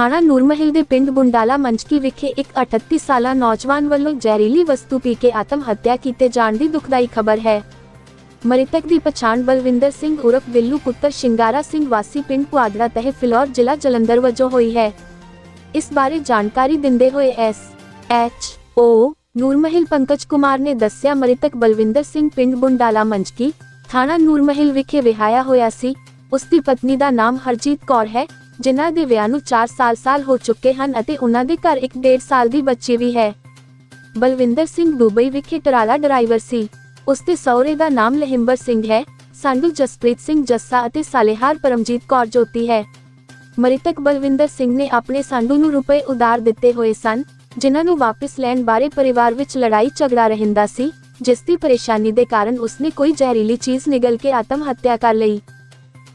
ਥਾਣਾ ਨੂਰਮਹਿਲ ਦੇ ਪਿੰਡ ਬੁੰਡਾਲਾ ਮੰਚਕੀ ਵਿਖੇ ਇੱਕ 38 ਸਾਲਾ ਨੌਜਵਾਨ ਵੱਲੋਂ ਜ਼ਹਿਰੀਲੀ ਵਸਤੂ ਪੀ ਕੇ ਆਤਮ ਹੱਤਿਆ ਕੀਤੇ ਜਾਣ ਦੀ ਦੁਖਦਾਈ ਖਬਰ ਹੈ। ਮ੍ਰਿਤਕ ਦੀ ਪਛਾਣ ਬਲਵਿੰਦਰ ਸਿੰਘ ਉਰਫ ਵਿੱਲੂ ਪੁੱਤਰ ਸ਼ਿੰਗਾਰਾ ਸਿੰਘ ਵਾਸੀ ਪਿੰਡ ਕੁਆਦਰਾ ਤਹਿ ਫਿਲੌਰ ਜ਼ਿਲ੍ਹਾ ਜਲੰਧਰ ਵਜੋਂ ਹੋਈ ਹੈ। ਇਸ ਬਾਰੇ ਜਾਣਕਾਰੀ ਦਿੰਦੇ ਹੋਏ S H O Nurmahal Pankaj Kumar ਨੇ ਦੱਸਿਆ, ਮ੍ਰਿਤਕ ਬਲਵਿੰਦਰ ਸਿੰਘ ਪਿੰਡ ਬੁੰਡਾਲਾ ਮੰਚਕੀ ਥਾਣਾ ਨੂਰਮਹਿਲ ਵਿਖੇ ਵਿਹਾਇਆ ਹੋਇਆ ਸੀ। ਉਸ ਦੀ ਪਤਨੀ ਦਾ ਨਾਮ ਹਰਜੀਤ ਕੌਰ ਹੈ। ਜਿਨ੍ਹਾਂ ਦੇ ਵਿਆਹ ਨੂੰ 4 ਸਾਲ ਸਾਲ ਹੋ ਚੁੱਕੇ ਹਨ ਅਤੇ ਉਹਨਾਂ ਦੇ ਘਰ ਇੱਕ 1.5 ਸਾਲ ਦੀ ਬੱਚੀ ਵੀ ਹੈ। ਬਲਵਿੰਦਰ ਸਿੰਘ ਦੁਬਈ ਵਿਖੇ ਟਰਾਲਾ ਡਰਾਈਵਰ ਸੀ। ਉਸ ਦੇ ਸਹੁਰੇ ਦਾ ਨਾਮ ਲਹਿੰਬਰ ਸਿੰਘ ਹੈ। ਸੰਧੂ ਜਸਪ੍ਰੀਤ ਸਿੰਘ ਜੱਸਾ ਅਤੇ ਸਾਲੇਹਾਰ ਪਰਮਜੀਤ ਕੌਰ ਜੋਤੀ ਹੈ। ਮ੍ਰਿਤਕ ਬਲਵਿੰਦਰ ਸਿੰਘ ਨੇ ਆਪਣੇ ਸੰਧੂ ਨੂੰ ਰੁਪਏ ਉਧਾਰ ਦਿੱਤੇ ਹੋਏ ਸਨ, ਜਿਨ੍ਹਾਂ ਨੂੰ ਵਾਪਸ ਲੈਣ ਬਾਰੇ ਪਰਿਵਾਰ ਵਿੱਚ ਲੜਾਈ ਝਗੜਾ ਰਹਿੰਦਾ ਸੀ, ਜਿਸ ਦੀ ਪਰੇਸ਼ਾਨੀ ਦੇ ਕਾਰਨ ਉਸਨੇ ਕੋਈ ਜ਼ਹਿਰੀਲੀ ਚੀਜ਼ ਨਿਗਲ ਕੇ ਆਤਮ ਹੱਤਿਆ ਕਰ ਲਈ।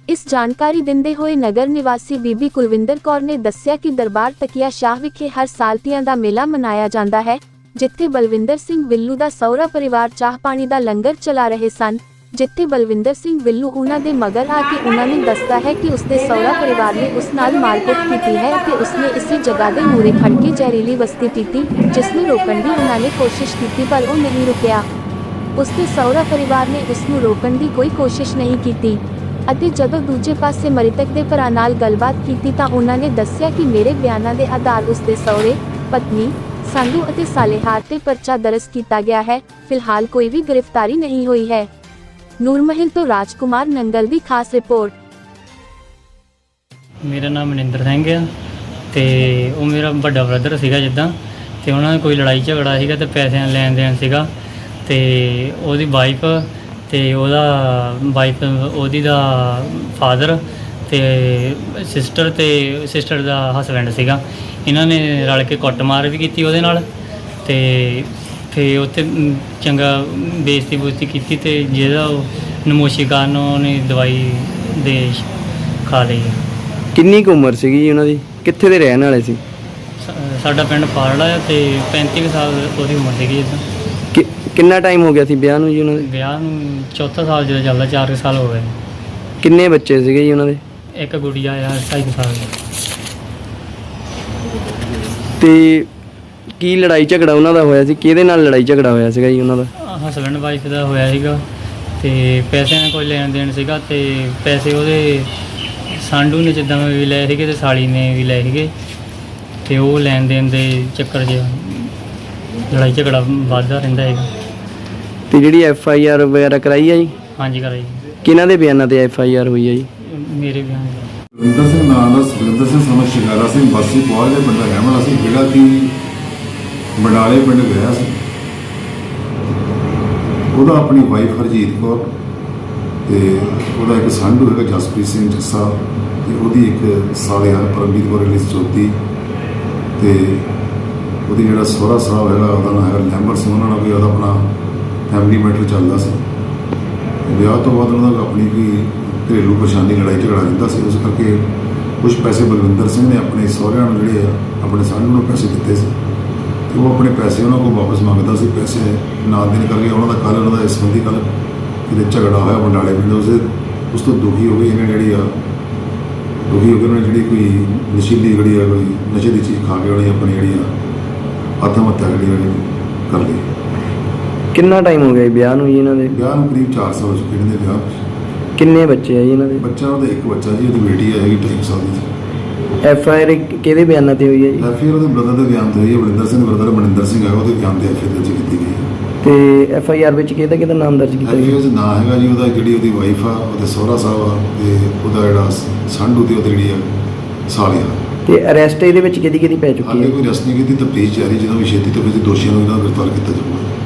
ਇਸ ਜਾਣਕਾਰੀ ਦਿੰਦੇ ਹੋਏ ਨਗਰ ਨਿਵਾਸੀ ਬੀਬੀ ਕੁਲਵਿੰਦਰ ਕੌਰ ਨੇ ਦੱਸਿਆ ਕਿ ਦਰਬਾਰ ਤਕੀਆ ਸ਼ਾਹ ਵਿਖੇ ਹਰ ਸਾਲ ਤੀਆਂ ਦਾ ਮੇਲਾ ਮਨਾਇਆ ਜਾਂਦਾ ਹੈ, ਜਿੱਥੇ ਬਲਵਿੰਦਰ ਸਿੰਘ ਵਿੱਲੂ ਦਾ ਸਹੁਰਾ ਪਰਿਵਾਰ ਚਾਹ ਪਾਣੀ ਦਾ ਲੰਗਰ ਚਲਾ ਰਹੇ ਸਨ, ਜਿੱਥੇ ਬਲਵਿੰਦਰ ਸਿੰਘ ਵਿੱਲੂ ਉਹਨਾਂ ਦੇ ਮਗਰ ਆ ਕੇ ਉਹਨਾਂ ਨੂੰ ਦੱਸਦਾ ਹੈ ਕਿ ਉਸਦੇ ਸਹੁਰਾ ਪਰਿਵਾਰ ਨੇ ਉਸ ਨਾਲ ਮਾਰਕੁੱਟ ਕੀਤੀ ਹੈ ਅਤੇ ਉਸਨੇ ਇਸੇ ਜਗ੍ਹਾ ਦੇ ਮੂਰੇ ਖੜ ਕੇ ਜ਼ਹਿਰੀਲੀ ਵਸਤੀ ਪੀਤੀ, ਜਿਸ ਨੂੰ ਰੋਕਣ ਦੀ ਉਹਨਾਂ ਨੇ ਕੋਸ਼ਿਸ਼ ਕੀਤੀ ਪਰ ਉਹ ਨਹੀਂ ਰੁਕਿਆ। ਉਸਦੇ ਸਹੁਰਾ ਪਰਿਵਾਰ ਨੇ ਉਸ ਨੂੰ ਰੋਕਣ ਦੀ ਕੋਈ ਕੋਸ਼ਿਸ਼ ਨਹੀਂ ਕੀਤੀ। ਅਤੇ ਜਦੋਂ ਦੂਜੇ ਪਾਸੇ ਮ੍ਰਿਤਕ ਦੇ ਭਰਾ ਨਾਲ ਗੱਲਬਾਤ ਕੀਤੀ ਤਾਂ ਉਹਨਾਂ ਨੇ ਦੱਸਿਆ ਕਿ ਮੇਰੇ ਬਿਆਨਾਂ ਦੇ ਆਧਾਰ ਉਸਦੇ ਸਹੁਰੇ, ਪਤਨੀ, ਸੰਧੂ ਅਤੇ ਸਾਲੇਹਾਰ ਤੇ ਪਰਚਾ ਦਰਜ ਕੀਤਾ ਗਿਆ ਹੈ। ਫਿਲਹਾਲ ਕੋਈ ਵੀ ਗ੍ਰਿਫਤਾਰੀ ਨਹੀਂ ਹੋਈ ਹੈ। ਨੂਰਮਹਿਲ ਤੋਂ ਰਾਜਕੁਮਾਰ ਨੰਗਲ ਦੀ ਖਾਸ ਰਿਪੋਰਟ। ਮੇਰਾ ਨਾਮ ਮਨਿੰਦਰ ਸਿੰਘ ਆ ਤੇ ਉਹ ਮੇਰਾ ਵੱਡਾ ਬ੍ਰਦਰ ਸੀਗਾ ਜਿੱਦਾਂ ਤੇ ਉਹਨਾਂ ਨਾਲ ਕੋਈ ਲੜਾਈ ਝਗੜਾ ਸੀਗਾ ਤੇ ਪੈਸਿਆਂ ਲੈਣ ਦੇਣ ਸੀਗਾ ਤੇ ਉਹਦੀ ਵਾਈਫ ਤੇ ਉਹਦਾ ਵਾਈਫ ਉਹਦੀ ਦਾ ਫਾਦਰ ਤੇ ਸਿਸਟਰ ਤੇ ਸਿਸਟਰ ਦਾ ਹਸਬੈਂਡ ਸੀਗਾ। ਇਹਨਾਂ ਨੇ ਰਲ ਕੇ ਕੁੱਟਮਾਰ ਵੀ ਕੀਤੀ ਉਹਦੇ ਨਾਲ ਤੇ ਤੇ ਉੱਥੇ ਮ, ਚੰਗਾ ਬੇਇੱਜ਼ਤੀ ਬੁਇਜ਼ਤੀ ਕੀਤੀ ਤੇ ਜਿਹਦਾ ਉਹ ਨਮੋਸ਼ੀ ਕਾਰਨ ਉਹਨੇ ਦਵਾਈ ਦੇ ਖਾ ਲਈ। ਕਿੰਨੀ ਕੁ ਉਮਰ ਸੀਗੀ ਜੀ ਉਹਨਾਂ ਦੀ? ਕਿੱਥੇ ਦੇ ਰਹਿਣ ਵਾਲੇ ਸੀ? ਸਾਡਾ ਪਿੰਡ ਪਾਰੜਾ ਤੇ 35 ਕੁ ਸਾਲ ਉਹਦੀ ਉਮਰ ਸੀਗੀ ਜਿੱਦਾਂ ਕਿ- ਕਿੰਨਾ ਟਾਈਮ ਹੋ ਗਿਆ ਸੀ ਵਿਆਹ ਨੂੰ ਜੀ ਉਹਨਾਂ ਦੇ? ਵਿਆਹ ਨੂੰ ਚੌਥਾ ਸਾਲ ਜਦੋਂ ਚੱਲਦਾ 4 ਸਾਲ ਹੋ ਗਏ ਕਿੰਨੇ ਬੱਚੇ ਸੀਗੇ ਜੀ ਉਹਨਾਂ ਦੇ? ਇੱਕ ਗੁੜੀਆ ਆ 2.5 ਸਾਲ ਦੀ। ਤੇ ਕੀ ਲੜਾਈ ਝਗੜਾ ਉਹਨਾਂ ਦਾ ਹੋਇਆ ਸੀ? ਕਿਹਦੇ ਨਾਲ ਲੜਾਈ ਝਗੜਾ ਹੋਇਆ ਸੀਗਾ ਜੀ ਉਹਨਾਂ ਦਾ? ਹਸਬੈਂਡ ਵਾਈਫ ਦਾ ਹੋਇਆ ਸੀਗਾ ਤੇ ਪੈਸਿਆਂ ਦਾ ਕੋਈ ਲੈਣ ਦੇਣ ਸੀਗਾ ਤੇ ਪੈਸੇ ਉਹਦੇ ਸਾਂਢੂ ਨੇ ਜਿੱਦਾਂ ਵੀ ਲਏ ਸੀਗੇ ਤੇ ਸਾਲੀ ਨੇ ਵੀ ਲਏ ਸੀਗੇ ਤੇ ਉਹ ਲੈਣ ਦੇਣ ਦੇ ਚੱਕਰ 'ਚ ਲੜਾਈ ਝਗੜਾ ਵੱਧਦਾ ਰਹਿੰਦਾ ਹੈਗਾ। ਤੇ ਜਿਹੜੀ ਐਫ ਆਈ ਆਰ ਵਗੈਰਾ ਕਰਾਈ ਆ ਜੀ? ਹਾਂਜੀ ਕਰਾਈ। ਕਿਹਨਾਂ ਦੇ ਬਿਆਨਾਂ ਤੇ ਐਫ ਆਈ ਆਰ ਹੋਈ ਆ ਜੀ? ਮੇਰੇ ਬਿਆਨ 'ਚ। ਵਿੰਦਰ ਸਿੰਘ ਨਾਮ ਦਾ ਸੁਰਿੰਦਰ ਸਿੰਘ ਸਮਝ ਸ਼ਿਕਾਰਾ ਸਿੰਘ ਵਾਸੀ ਪੁਆਲ ਦੇ ਪਿੰਡ ਦਾ ਰਹਿਣ ਵਾਲਾ ਸੀ। ਜਿਹੜਾ ਕਿ ਬਡਾਲੇ ਪਿੰਡ ਗਿਆ ਸੀ। ਉਹਦਾ ਆਪਣੀ ਵਾਈਫ ਹਰਜੀਤ ਕੌਰ ਤੇ ਉਹਦਾ ਇੱਕ ਸੰਧੂ ਹੈਗਾ ਜਸਪ੍ਰੀਤ ਸਿੰਘ ਜੱਸਾ ਤੇ ਉਹਦੀ ਇੱਕ ਸਾਲਿਆਰ ਪਰਮਜੀਤ ਕੌਰ ਰਿਲੀਜ਼ ਚੌਥੀ ਤੇ ਉਹਦੀ ਜਿਹੜਾ ਸਹੁਰਾ ਸਾਹਿਬ ਹੈਗਾ, ਉਹਦਾ ਨਾਮ ਹੈਗਾ ਲੈਂਬਰ ਸਿੰਘ, ਉਹਨਾਂ ਨਾਲ ਵੀ ਉਹਦਾ ਆਪਣਾ ਫੈਮਿਲੀ ਮੈਟਰ ਚੱਲਦਾ ਸੀ। ਵਿਆਹ ਤੋਂ ਬਾਅਦ ਉਹਨਾਂ ਦਾ ਆਪਣੀ ਕੋਈ ਘਰੇਲੂ ਪਰੇਸ਼ਾਨੀ, ਲੜਾਈ ਝਗੜਾ ਰਹਿੰਦਾ ਸੀ। ਉਸ ਕਰਕੇ ਕੁਝ ਪੈਸੇ ਬਲਵਿੰਦਰ ਸਿੰਘ ਨੇ ਆਪਣੇ ਸਹੁਰਿਆਂ ਨੂੰ ਜਿਹੜੇ ਆ, ਆਪਣੇ ਸਾਂਢੂ ਨੂੰ ਪੈਸੇ ਦਿੱਤੇ ਸੀ। ਤੇ ਉਹ ਆਪਣੇ ਪੈਸੇ ਉਹਨਾਂ ਕੋਲ ਵਾਪਸ ਮੰਗਦਾ ਸੀ। ਪੈਸੇ ਨਾ ਦੇਣ ਕਰਕੇ ਉਹਨਾਂ ਦਾ ਕੱਲ੍ਹ, ਉਹਨਾਂ ਦਾ ਇਸ ਸੰਬੰਧੀ ਕੱਲ੍ਹ ਕਿਤੇ ਝਗੜਾ ਹੋਇਆ ਬੰਡਾਲੇ ਪਿੰਡ। ਉਸੇ ਉਸ ਤੋਂ ਦੁਖੀ ਹੋ ਗਏ ਇਹਨੇ ਜਿਹੜੀ ਆ, ਦੁਖੀ ਹੋ ਕੇ ਉਹਨੇ ਜਿਹੜੀ ਕੋਈ ਨਸ਼ੀਲੀ ਜਿਹੜੀ ਆ, ਕੋਈ ਨਸ਼ੇ ਦੀ ਚੀਜ਼ ਖਾ ਕੇ ਉਹਨੇ ਆਪਣੀ ਜਿਹੜੀ ਆ ਆਤਮ ਹੱਤਿਆ ਜਿਹੜੀ ਉਹਨੇ ਕਰ ਲਈ। ਕਿੰਨਾ ਟਾਈਮ ਹੋ ਗਿਆ ਜੀ ਵਿਆਹ ਨੂੰ ਜੀ ਇਹਨਾਂ ਦੇ? ਵਿਆਹ ਨੂੰ ਕਰੀਬ 4 ਸਾਲ ਹੋ ਚੁੱਕੇ ਨੇ ਵਿਆਹ ਨੂੰ। ਕਿੰਨੇ ਬੱਚੇ ਆ ਜੀ ਇਹਨਾਂ ਦੇ? ਬੱਚਾ ਉਹਦਾ ਇੱਕ ਬੱਚਾ ਜੀ ਉਹਦੀ ਬੇਟੀ ਹੈ ਹੈਗੀ 2.5 ਸਾਲ ਦੀ। ਐਫ ਆਈ ਆਰ ਕਿਹਦੇ ਬਿਆਨਾਂ ਤੇ ਹੋਈ ਆ ਜੀ? ਐਫਆਈਆਰ ਉਹਦੇ ਬ੍ਰਦਰ ਦੇ ਬਿਆਨ ਤੇ ਹੋਈ ਹੈ ਬਲਿੰਦਰ ਸਿੰਘ ਬ੍ਰਦਰ ਮਨਿੰਦਰ ਸਿੰਘ ਹੈ ਉਹਦੇ ਬਿਆਨ ਤੇ ਐਫਆਈਆਰ ਦਰਜ ਕੀਤੀ ਗਈ ਹੈ। ਤੇ ਐਫ ਆਈ ਆਰ ਵਿੱਚ ਕਿਹਦਾ ਕਿਹਦਾ ਨਾਮ ਦਰਜ ਕੀਤਾ ਗਿਆ? ਦਾ ਨਾਂ ਹੈਗਾ ਜੀ ਉਹਦਾ ਜਿਹੜੀ ਉਹਦੀ ਵਾਈਫ ਆ ਉਹਦੇ ਸਹੁਰਾ ਸਾਹਿਬ ਆ ਤੇ ਉਹਦਾ ਜਿਹੜਾ ਸੰਧੂ ਤੇ ਉਹਦੀ ਜਿਹੜੀ ਆ ਸਾਲੀਆ ਤੇ ਅਰੈਸਟ ਇਹਦੇ ਵਿੱਚ ਕਿਹਦੀ ਕਿਹਦੀ ਪੈ ਚੁੱਕੀ ਹਾਲੇ ਹੈ ਕੋਈ ਰਸਮੀ ਕੀਤੀ, ਤਫਤੀਸ਼ ਜਾਰੀ, ਜਦੋਂ ਵੀ ਛੇਤੀ ਤੋਂ ਛੇਤੀ ਦੋਸ਼ੀਆਂ ਨੂੰ ਇਹਨਾਂ ਗ੍ਰਿਫਤਾਰ ਕੀਤਾ ਜਾਊਗਾ।